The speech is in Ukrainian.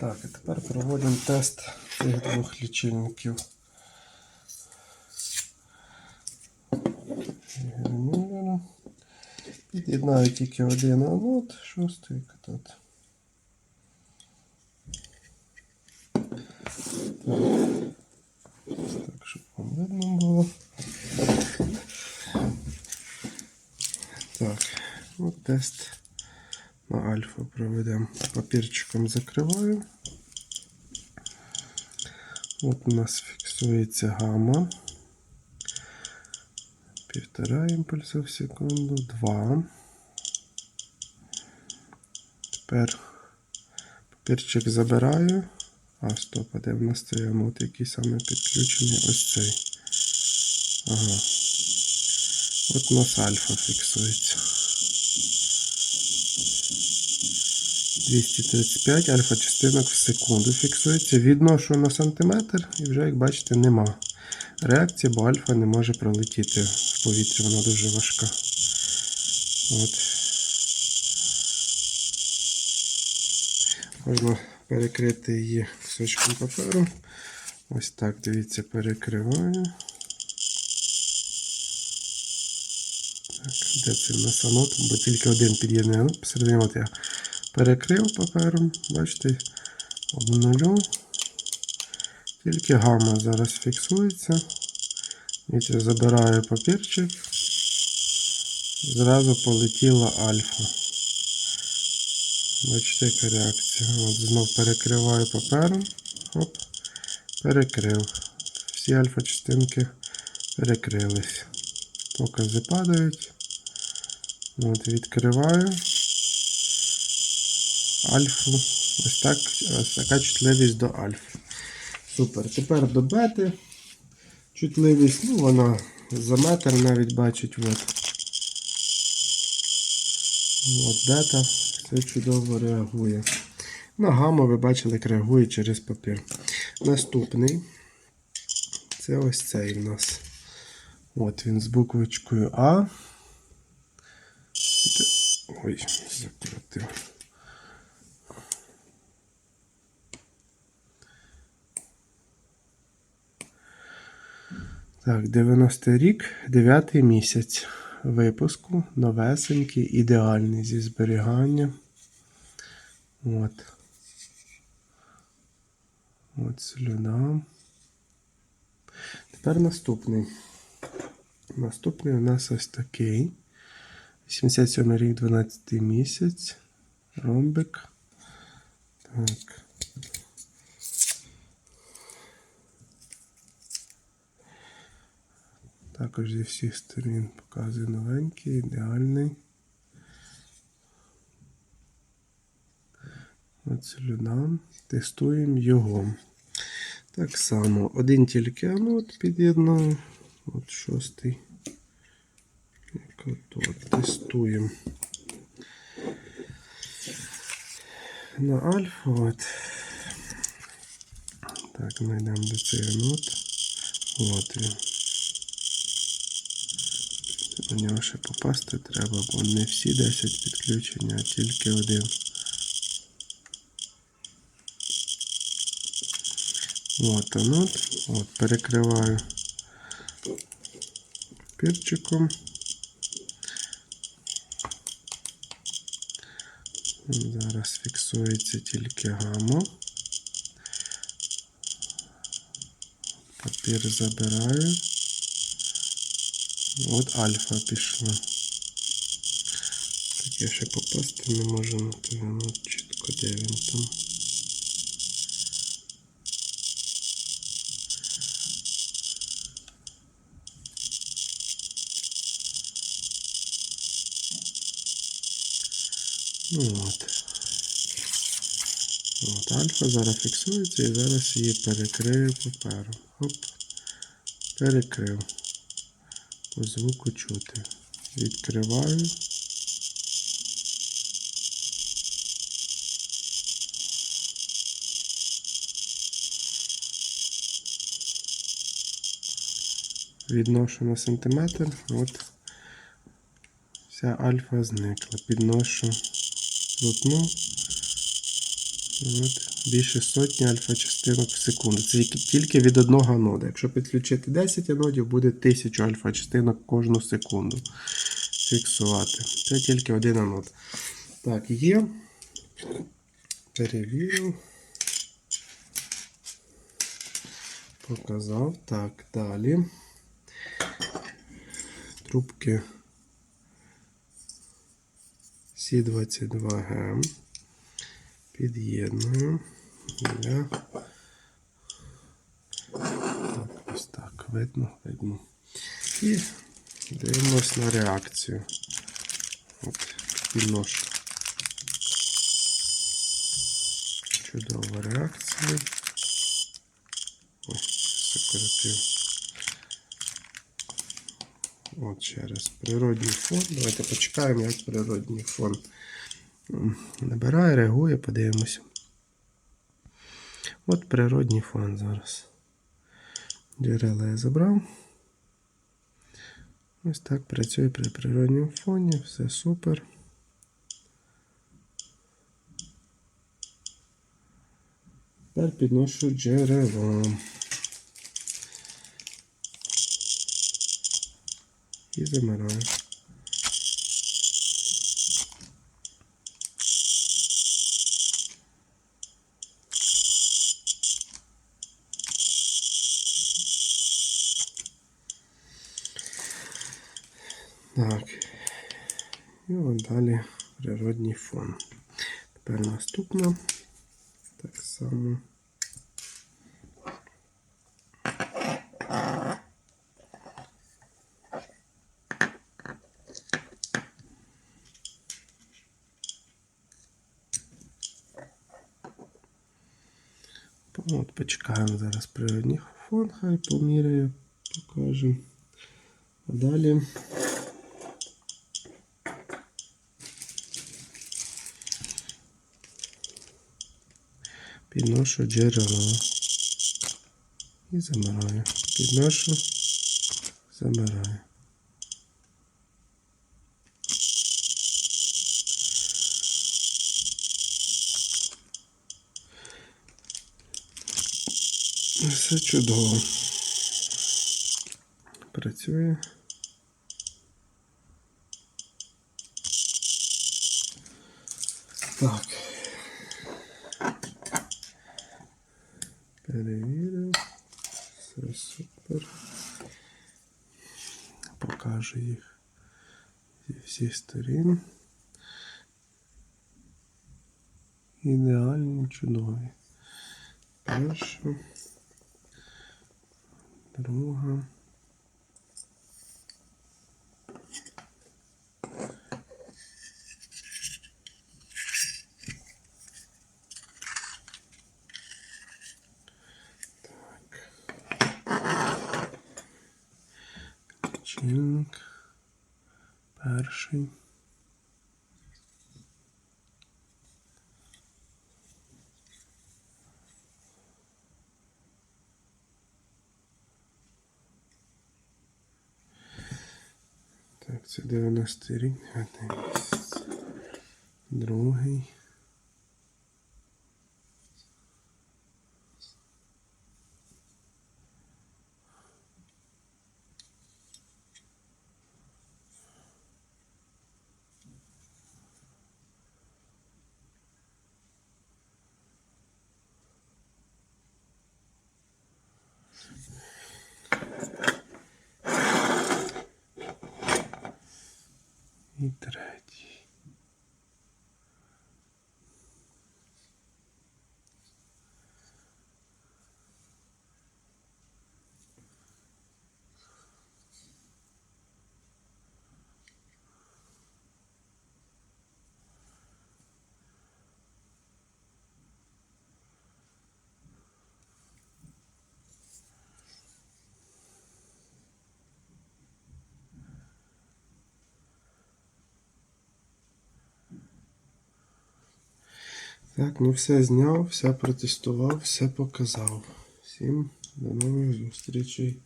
Так, і тепер проводимо тест цих двох лічильників. Під'єднаю тільки один анод, шостий катод. Так, щоб вам видно було. Так, от тест на альфа проведемо. Папірчиком закриваю. От у нас фіксується гамма. Півтора імпульсу в секунду, два. Тепер папірчик забираю. А, стоп, а де в нас цей анод, який саме підключений? Ось цей. Ага. От у нас альфа фіксується. 235 альфа частинок в секунду фіксується. Відношу на сантиметр і вже, як бачите, нема реакції, бо альфа не може пролетіти в повітрі, вона дуже важка. От. Можна перекрити її кусочком паперу. Ось так, дивіться, перекриваю. Так, де це в нас анод? Бо тільки один під'єднаний. Посередині от я перекрив папером. Бачите, обнулю. Тільки гамма зараз фіксується. Дивіться, забираю папірчик. Зразу полетіла альфа. Бачите, яка реакція. От знов перекриваю папером. Оп, перекрив. Всі альфа-частинки перекрились. Покази падають. От, відкриваю. Альфу. Ось так, ось така чутливість до альфи. Супер. Тепер до бети. Чутливість, ну вона за метр навіть бачить. От. От бета все чудово реагує. На гамма ви бачили, як реагує через папір. Наступний. Це ось цей в нас. От він з буквочкою А. Ой, закрутив. Так, 90 рік, 9 місяць випуску, новесенький, ідеальний зі зберіганням. От. От слюда. Тепер наступний. Наступний у нас ось такий. 87 рік, 12 місяць. Ромбик. Так. Також зі всіх сторін показує новенький, ідеальний. От слюда. Тестуємо його. Так само, один тільки анод під'єднав. От шостий. От, тестуємо. На альфа. От. Так, ми йдемо до цей анод. От він. На нього ще попасти треба, бо не всі 10 підключення, а тільки один. От анод. От, перекриваю пірчиком. Зараз фіксується тільки гамма. Папір забираю. От альфа пішла. Так я ще попасти не можу на анод чітко де він там. Ну от. От альфа зараз фіксується і зараз її перекрию папером. Хоп. Перекрив. Звуку чути. Відкриваю. Відношу на сантиметр. От вся альфа зникла. Підношу плотну. От, більше сотні альфа-частинок в секунду. Це тільки- від одного анода. Якщо підключити 10 анодів, буде 1000 альфа-частинок кожну секунду. Фіксувати. Це тільки один анод. Так, є. Перевірив. Показав. Так, далі. Трубки Сі-22Г. Під'єдную для. Так, ось так, видно, видно. І дивимось на реакцію. От, підношу. Чудова реакція. Ой, закоротив. От ще раз. Природній фон. Давайте почекаємо, як природній фон набирає, реагує, подивимося. От природній фон зараз. Джерела я забрав. Ось так працює при природньому фоні, все супер. Тепер підношу джерело. І замираю. Так. І от далі природній фон. Тепер наступна. Так само. От, почекаємо зараз природній фон, хай поміряє, покаже. А далі. Підношу джерело. І замираю. Підношу, замираю. Все чудово. Працює. Так. Перевірив. Все супер. Покажу їх зі всіх сторін. Ідеальні, чудові. Перша. Друга. Перший. Так, це 90 рік, 9. Другий. І Так, ну все зняв, все протестував, все показав. Всім до нових зустрічей.